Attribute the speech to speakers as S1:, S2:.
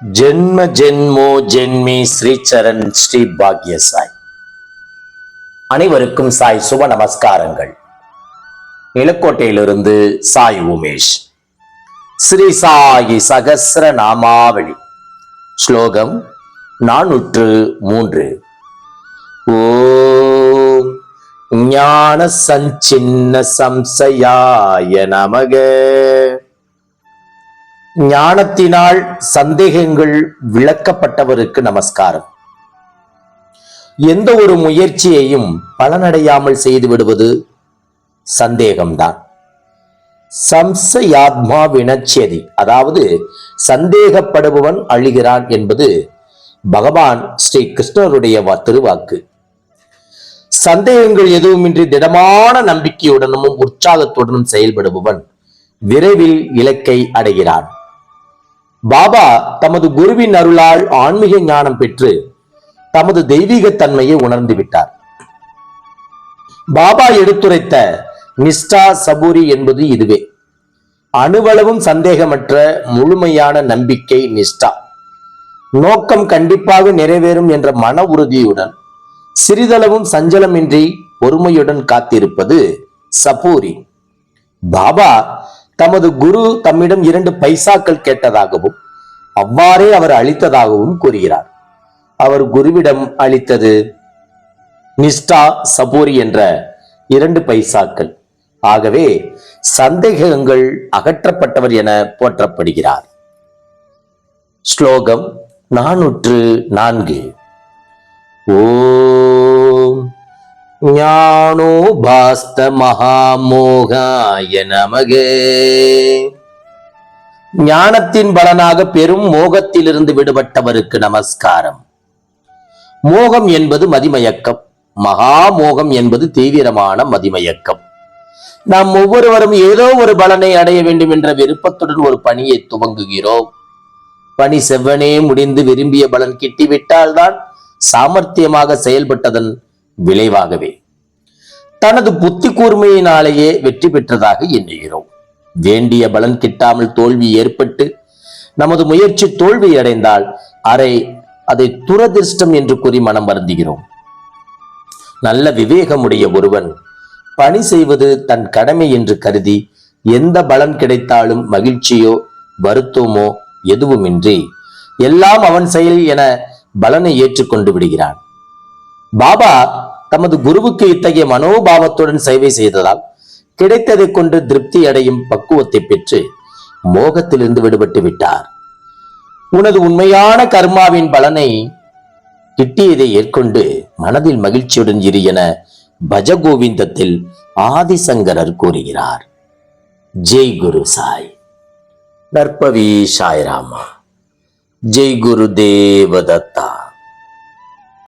S1: ஜென்ம ஜென்மோ ஜென்மி ஸ்ரீச்சரண் ஸ்ரீ பாக்ய சாய் அனைவருக்கும் சாய் சுப நமஸ்காரங்கள். நிலக்கோட்டையிலிருந்து சாய் உமேஷ். ஸ்ரீ சாயி சகசிர நாமாவளி ஸ்லோகம் நானூற்று மூன்று. ஓ ஞான சஞ்சின்ன சம்சயாய நமக. ஞானத்தினால் சந்தேகங்கள் விளக்கப்பட்டவருக்கு நமஸ்காரம். எந்த ஒரு முயற்சியையும் பலனடையாமல் செய்து விடுவது சந்தேகம்தான். சம்சயாத்மா வினச்சேதி. அதாவது சந்தேகப்படுபவன் அழிகிறான் என்பது பகவான் ஸ்ரீ கிருஷ்ணருடைய திருவாக்கு. சந்தேகங்கள் எதுவுமின்றி திடமான நம்பிக்கையுடனும் உற்சாகத்துடனும் செயல்படுபவன் விரைவில் இலக்கை அடைகிறான். பாபா தமது குருவின் அருளால் ஆன்மீக ஞானம் பெற்று தமது தெய்வீக தன்மையை உணர்ந்து விட்டார். பாபா எடுத்துரைத்த நிஷ்டா சபூரி என்பது இதுவே. அணுவளவும் சந்தேகமற்ற முழுமையான நம்பிக்கை நிஷ்டா. நோக்கம் கண்டிப்பாக நிறைவேறும் என்ற மன உறுதியுடன் சிறிதளவும் சஞ்சலமின்றி பொறுமையுடன் காத்திருப்பது சபூரி. பாபா தமது குரு தம்மிடம் இரண்டு பைசாக்கள் கேட்டதாகவும் அவ்வாறே அவர் அளித்ததாகவும் கூறுகிறார். அவர் குருவிடம் அளித்தது நிஷ்டா சபூரி என்ற இரண்டு பைசாக்கள். ஆகவே சந்தேகங்கள் அகற்றப்பட்டவர் என போற்றப்படுகிறார். ஸ்லோகம் நானூற்று நான்கு. ஓ ஞானோபாஸ்த மகாமோகாய நமகே. ஞானத்தின் பலனாக பெரும் மோகத்திலிருந்து விடுபட்டவருக்கு நமஸ்காரம். மோகம் என்பது மதிமயக்கம். மகாமோகம் என்பது தீவிரமான மதிமயக்கம். நாம் ஒவ்வொருவரும் ஏதோ ஒரு பலனை அடைய வேண்டும் என்ற விருப்பத்துடன் ஒரு பணியை துவங்குகிறோம். பணி செவ்வனே முடிந்து விரும்பிய பலன் கிட்டிவிட்டால்தான் சாமர்த்தியமாக செயல்பட்டதன் விளைவாகவே. தனது புத்தி கூர்மையினாலேயே வெற்றி பெற்றதாக எண்ணுகிறோம். வேண்டிய பலன் கிட்டாமல் தோல்வி ஏற்பட்டு நமது முயற்சி தோல்வி அடைந்தால் அரை அதை துரதிர்ஷ்டம் என்று கூறி மனம் வருந்துகிறோம். நல்ல விவேகமுடைய ஒருவன் பணி செய்வது தன் கடமை என்று கருதி எந்த பலன் கிடைத்தாலும் மகிழ்ச்சியோ வருத்தமோ எதுவுமின்றி எல்லாம் அவன் செயல் என பலனை ஏற்றுக்கொண்டு விடுகிறான். பாபா தமது குருவுக்கு இத்தகைய மனோபாவத்துடன் சேவை செய்ததால் கிடைத்ததைக் கொண்டு திருப்தி அடையும் பக்குவத்தை பெற்று மோகத்திலிருந்து விடுபட்டு விட்டார். உனது உண்மையான கர்மாவின் பலனை கிட்டியதை ஏற்கொண்டு மனதில் மகிழ்ச்சியுடன் இரு என பஜகோவிந்தத்தில் ஆதிசங்கரர் கூறுகிறார். ஜெய் குரு சாய். நற்பவி சாய்ராமா. ஜெய் குரு தேவதத்தா